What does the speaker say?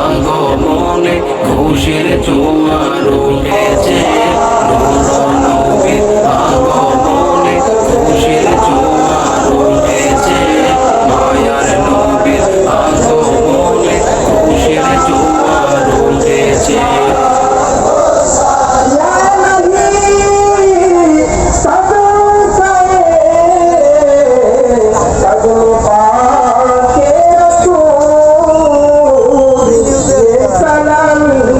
আগমনে খুশির চুয়ার উঠেছে